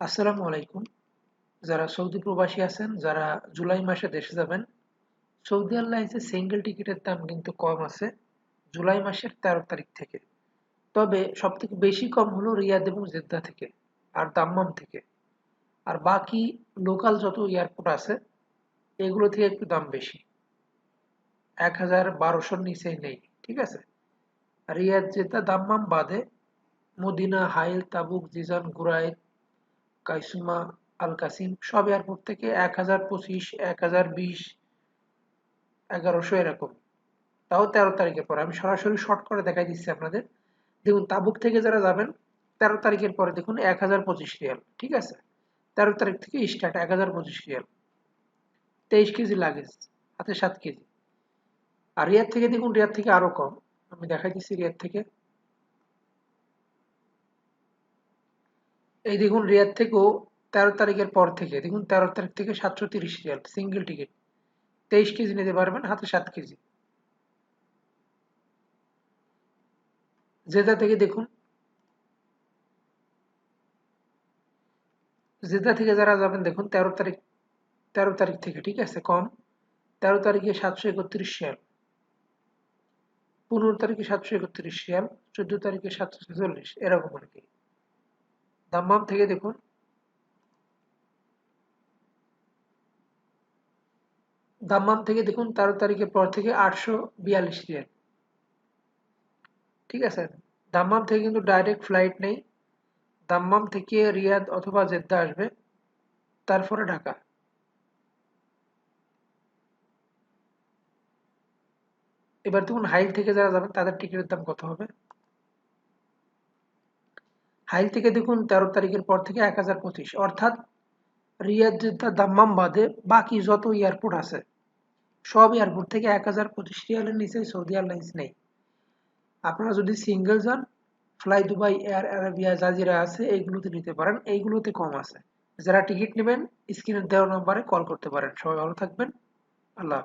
আসসালামু আলাইকুম। যারা সৌদি প্রবাসী আছেন, যারা জুলাই মাসে দেশে যাবেন, সৌদি এয়ারলাইন্সের সিঙ্গেল টিকিটের দাম কিন্তু কম আছে জুলাই মাসের তেরো তারিখ থেকে। তবে সব থেকে বেশি কম হলো রিয়াদ এবং জেদ্দা থেকে আর দাম্মাম থেকে। আর বাকি লোকাল যত এয়ারপোর্ট আছে, এগুলো থেকে একটু দাম বেশি। এক হাজার বারোশোর নিচে নেই, ঠিক আছে? রিয়াদ, জেদ্দা, দাম্মাম বাদে Medina, Hail, Tabuk, Jizan, Guraid Qaisumah Al Qassim সব এয়ারপোর্ট থেকে এক হাজার পঁচিশ, এক হাজার বিশ, এগারোশো এরকম। তাও তেরো তারিখের পরে। আমি সরাসরি শর্ট করে দেখাই দিচ্ছি আপনাদের। দেখুন, তাবুক থেকে যারা যাবেন, তেরো তারিখের পরে দেখুন এক হাজার পঁচিশ রিয়াল, ঠিক আছে? তেরো তারিখ থেকে স্টার্ট এক হাজার পঁচিশ রিয়াল। তেইশ কেজি লাগেজ, হাতে সাত কেজি। আর রিয়ার থেকে দেখুন রিয়ার থেকে আরও কম। আমি দেখাই দিচ্ছি রিয়ার থেকে। এই দেখুন রিয়াদ থেকেও তেরো তারিখের পর থেকে, দেখুন তেরো তারিখ থেকে সাতশো তিরিশ রিয়াল সিঙ্গেল টিকিট তেইশ কেজি নিতে পারবেন, হাতে সাত কেজি। জেদা থেকে দেখুন। জেদা থেকে যারা যাবেন, দেখুন তেরো তারিখ তেরো তারিখ থেকে, ঠিক আছে, কম। তেরো তারিখে সাতশো একত্রিশ রিয়াল। পনেরো তারিখে সাতশো একত্রিশ রিয়াল, চোদ্দ তারিখে সাতশো ছেচল্লিশ, এরকম আর কি। দাম্মাম থেকে দেখুন। দাম্মাম থেকে দেখুন তেরো তারিখের পর থেকে আটশো বিয়াল্লিশ রিয়াল। ঠিক আছে? দাম্মাম থেকে কিন্তু ডাইরেক্ট ফ্লাইট নেই। দাম্মাম থেকে রিয়াদ অথবা জেদ্দা আসবে। তারপরে ঢাকা। এবার দেখুন হাইল থেকে যারা যাবেন, তাদের টিকিটের দাম কত হবে? হাইল থেকে দেখুন তেরো তারিখের পর থেকে এক হাজার পঁচিশ। অর্থাৎ রিয়াদ দাম্মাম বাদে বাকি যত এয়ারপোর্ট আছে, সব এয়ারপোর্ট থেকে এক হাজার পঁচিশ রিয়ালের নিচে সৌদি এয়ারলাইন্স নেই। আপনারা যদি সিঙ্গেল যান, fly Dubai, air Arabia, Jazeera আছে, এইগুলোতে নিতে পারেন, এইগুলোতে কম আছে। যারা টিকিট নেবেন স্ক্রিনের দেওয়া নম্বরে কল করতে পারেন। সবাই ভালো থাকবেন। আল্লাহ হাফেজ।